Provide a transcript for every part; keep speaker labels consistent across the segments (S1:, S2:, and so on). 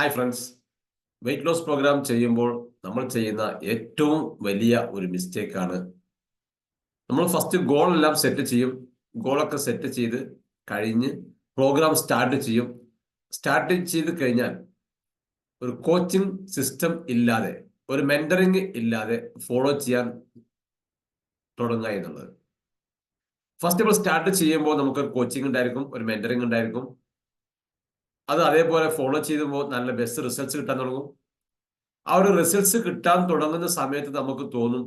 S1: Hi friends weight loss program ചെയ്യുമ്പോൾ നമ്മൾ ചെയ്യുന്ന ഏറ്റവും വലിയ ഒരു മിസ്റ്റേക്കാണ് നമ്മൾ ഫസ്റ്റ് ഗോൾ എല്ലാം സെറ്റ് ചെയ്യും. ഗോളൊക്കെ സെറ്റ് ചെയ്ത് കഴിഞ്ഞ് പ്രോഗ്രാം സ്റ്റാർട്ട് ചെയ്യും. സ്റ്റാർട്ട് ചെയ്ത് കഴിഞ്ഞാൽ ഒരു കോച്ചിങ് സിസ്റ്റം ഇല്ലാതെ ഒരു മെന്ററിങ് ഇല്ലാതെ ഫോളോ ചെയ്യാൻ തുടങ്ങുക എന്നുള്ളത്. ഫസ്റ്റ് നമ്മൾ സ്റ്റാർട്ട് ചെയ്യുമ്പോൾ നമുക്ക് ഒരു കോച്ചിങ് ഉണ്ടായിരിക്കും ഒരു മെന്ററിങ് ഉണ്ടായിരിക്കും. അത് അതേപോലെ ഫോളോ ചെയ്യുമ്പോൾ നല്ല ബെസ്റ്റ് റിസൾട്ട്സ് കിട്ടാൻ തുടങ്ങും. ആ ഒരു റിസൾട്ട്സ് കിട്ടാൻ തുടങ്ങുന്ന സമയത്ത് നമുക്ക് തോന്നും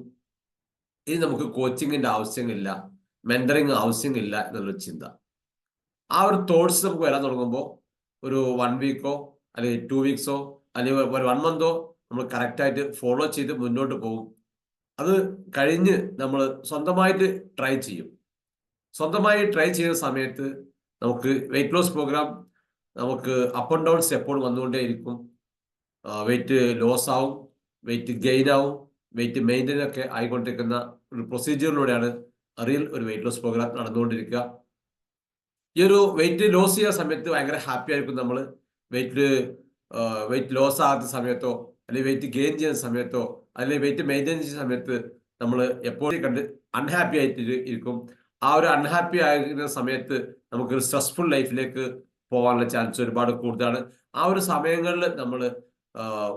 S1: ഇനി നമുക്ക് കോച്ചിങ്ങിന്റെ ആവശ്യമില്ല മെന്ററിങ് ആവശ്യമില്ല എന്നുള്ളൊരു ചിന്ത. ആ ഒരു തോട്ട്സ് നമുക്ക് വരാൻ തുടങ്ങുമ്പോൾ ഒരു വൺ വീക്കോ അല്ലെങ്കിൽ ടു വീക്സോ അല്ലെങ്കിൽ ഒരു വൺ മന്തോ നമ്മൾ കറക്റ്റായിട്ട് ഫോളോ ചെയ്ത് മുന്നോട്ട് പോകും. അത് കഴിഞ്ഞ് നമ്മൾ സ്വന്തമായിട്ട് ട്രൈ ചെയ്യും. സ്വന്തമായി ട്രൈ ചെയ്യുന്ന സമയത്ത് നമുക്ക് വെയിറ്റ് ലോസ് പ്രോഗ്രാം നമുക്ക് അപ്പ് ആൻഡ് ഡൗൺസ് എപ്പോഴും വന്നുകൊണ്ടേയിരിക്കും. വെയിറ്റ് ലോസ് ആവും വെയിറ്റ് ഗെയിൻ ആവും വെയിറ്റ് മെയിന്റെയിൻ ഒക്കെ ആയിക്കൊണ്ടിരിക്കുന്ന ഒരു പ്രൊസീജിയറിലൂടെയാണ് റിയൽ ഒരു വെയിറ്റ് ലോസ് പ്രോഗ്രാം നടന്നുകൊണ്ടിരിക്കുക. ഈ ഒരു വെയിറ്റ് ലോസ് ചെയ്യുന്ന സമയത്ത് ഭയങ്കര ഹാപ്പി ആയിരിക്കും നമ്മൾ വെയിറ്റ് വെയിറ്റ് ലോസ് ആകുന്ന സമയത്തോ അല്ലെങ്കിൽ വെയിറ്റ് ഗെയിൻ ചെയ്യുന്ന സമയത്തോ അല്ലെങ്കിൽ വെയിറ്റ് മെയിന്റെയിൻ ചെയ്യുന്ന സമയത്ത് നമ്മൾ എപ്പോഴും കണ്ട് അൺഹാപ്പി ആയിട്ട് ഇരിക്കും. ആ ഒരു അൺഹാപ്പി ആയിരുന്ന സമയത്ത് നമുക്ക് സ്ട്രെസ്ഫുൾ ലൈഫിലേക്ക് പോകാനുള്ള ചാൻസ് ഒരുപാട് കൂടുതലാണ്. ആ ഒരു സമയങ്ങളിൽ നമ്മൾ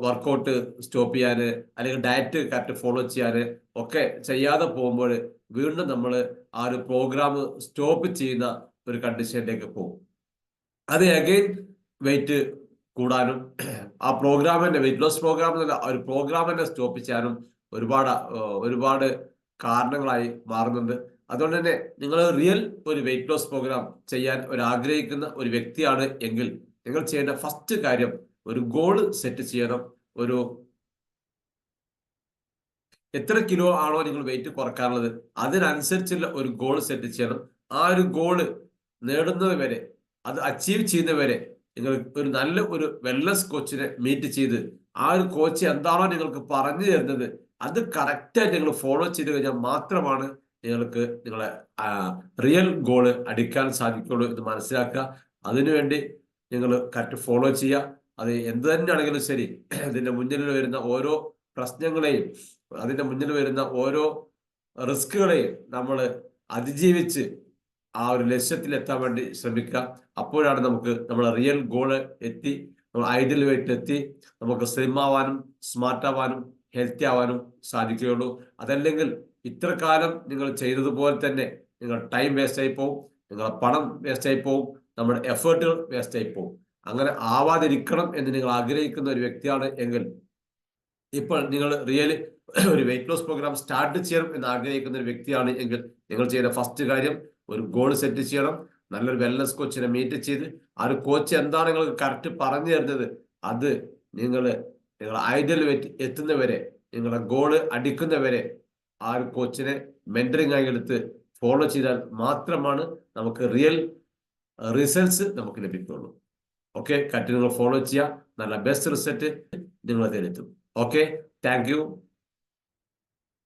S1: വർക്കൗട്ട് സ്റ്റോപ്പ് ചെയ്യാൻ അല്ലെങ്കിൽ ഡയറ്റ് കറക്റ്റ് ഫോളോ ചെയ്യാൻ ഒക്കെ ചെയ്യാതെ പോകുമ്പോൾ വീണ്ടും നമ്മൾ ആ ഒരു പ്രോഗ്രാം സ്റ്റോപ്പ് ചെയ്യുന്ന ഒരു കണ്ടീഷനിലേക്ക് പോകും. അത് അഗെയിൻ വെയിറ്റ് കൂടാനും ആ പ്രോഗ്രാമിന്റെ വെയിറ്റ് ലോസ് പ്രോഗ്രാം എന്നല്ല ഒരു പ്രോഗ്രാമിനെ സ്റ്റോപ്പ് ചെയ്യാനും ഒരുപാട് ഒരുപാട് കാരണങ്ങളായി മാറുന്നുണ്ട്. അതുകൊണ്ട് തന്നെ നിങ്ങൾ റിയൽ ഒരു വെയിറ്റ് ലോസ് പ്രോഗ്രാം ചെയ്യാൻ ഒരു ആഗ്രഹിക്കുന്ന ഒരു വ്യക്തിയാണ് എങ്കിൽ നിങ്ങൾ ചെയ്യേണ്ട ഫസ്റ്റ് കാര്യം ഒരു ഗോൾ സെറ്റ് ചെയ്യണം. ഒരു എത്ര കിലോ ആണോ നിങ്ങൾ വെയിറ്റ് കുറക്കാനുള്ളത് അതിനനുസരിച്ചുള്ള ഒരു ഗോൾ സെറ്റ് ചെയ്യണം. ആ ഒരു ഗോൾ നേടുന്നത് വരെ അത് അച്ചീവ് ചെയ്യുന്നവരെ നിങ്ങൾ ഒരു നല്ല ഒരു വെൽനസ് കോച്ചിനെ മീറ്റ് ചെയ്ത് ആ ഒരു കോച്ച് എന്താണോ നിങ്ങൾക്ക് പറഞ്ഞു തരുന്നത് അത് കറക്റ്റായിട്ട് നിങ്ങൾ ഫോളോ ചെയ്ത് കഴിഞ്ഞാൽ മാത്രമാണ് നിങ്ങൾക്ക് നിങ്ങളെ റിയൽ ഗോൾ അടിക്കാൻ സാധിക്കുള്ളൂ എന്ന് മനസ്സിലാക്കുക. അതിനുവേണ്ടി നിങ്ങൾ കറക്റ്റ് ഫോളോ ചെയ്യുക. അത് എന്ത് തന്നെയാണെങ്കിലും ശരി അതിന്റെ മുന്നിൽ വരുന്ന ഓരോ പ്രശ്നങ്ങളെയും അതിന്റെ മുന്നിൽ വരുന്ന ഓരോ റിസ്കുകളെയും നമ്മൾ അതിജീവിച്ച് ആ ഒരു ലക്ഷ്യത്തിലെത്താൻ വേണ്ടി ശ്രമിക്കുക. അപ്പോഴാണ് നമുക്ക് നമ്മളെ റിയൽ ഗോൾ എത്തി നമ്മൾ ഐഡിയൽ വെയിറ്റ് എത്തി നമുക്ക് സ്ലിം ആവാനും സ്മാർട്ട് ആവാനും ഹെൽത്തി ആവാനും സാധിക്കുകയുള്ളൂ. അതല്ലെങ്കിൽ ഇത്ര കാലം നിങ്ങൾ ചെയ്തതുപോലെ തന്നെ നിങ്ങൾ ടൈം വേസ്റ്റ് ആയി പോവും നിങ്ങളുടെ പണം വേസ്റ്റ് ആയി പോവും നമ്മുടെ എഫേർട്ടുകൾ വേസ്റ്റ് ആയി പോവും. അങ്ങനെ ആവാതിരിക്കണം എന്ന് നിങ്ങൾ ആഗ്രഹിക്കുന്ന ഒരു വ്യക്തിയാണ് എങ്കിൽ ഇപ്പോൾ നിങ്ങൾ റിയലി ഒരു വെയിറ്റ് ലോസ് പ്രോഗ്രാം സ്റ്റാർട്ട് ചെയ്യണം എന്ന് ആഗ്രഹിക്കുന്ന ഒരു വ്യക്തിയാണ് എങ്കിൽ നിങ്ങൾ ചെയ്യുന്ന ഫസ്റ്റ് കാര്യം ഒരു ഗോൾ സെറ്റ് ചെയ്യണം. നല്ലൊരു വെൽനസ് കോച്ചിനെ മീറ്റ് ചെയ്ത് ആ ഒരു കോച്ച് എന്താണ് നിങ്ങൾക്ക് കറക്റ്റ് പറഞ്ഞു തരുന്നത്? അത് നിങ്ങൾ നിങ്ങൾ ഐഡിയൽ എത്തുന്നവരെ നിങ്ങളുടെ ഗോൾ അടിക്കുന്നവരെ ആ ഒരു കോച്ചിനെ മെന്ററിംഗ് ആയി എടുത്ത് ഫോളോ ചെയ്താൽ മാത്രമാണ് നമുക്ക് റിയൽ റിസൾട്ട്സ് നമുക്ക് ലഭിക്കുള്ളൂ ഓക്കെ കറക്റ്റ് നിങ്ങൾ ഫോളോ ചെയ്യുക. നല്ല ബെസ്റ്റ് റിസൾട്ട് നിങ്ങൾ തിരുത്തും ഓക്കെ താങ്ക് യു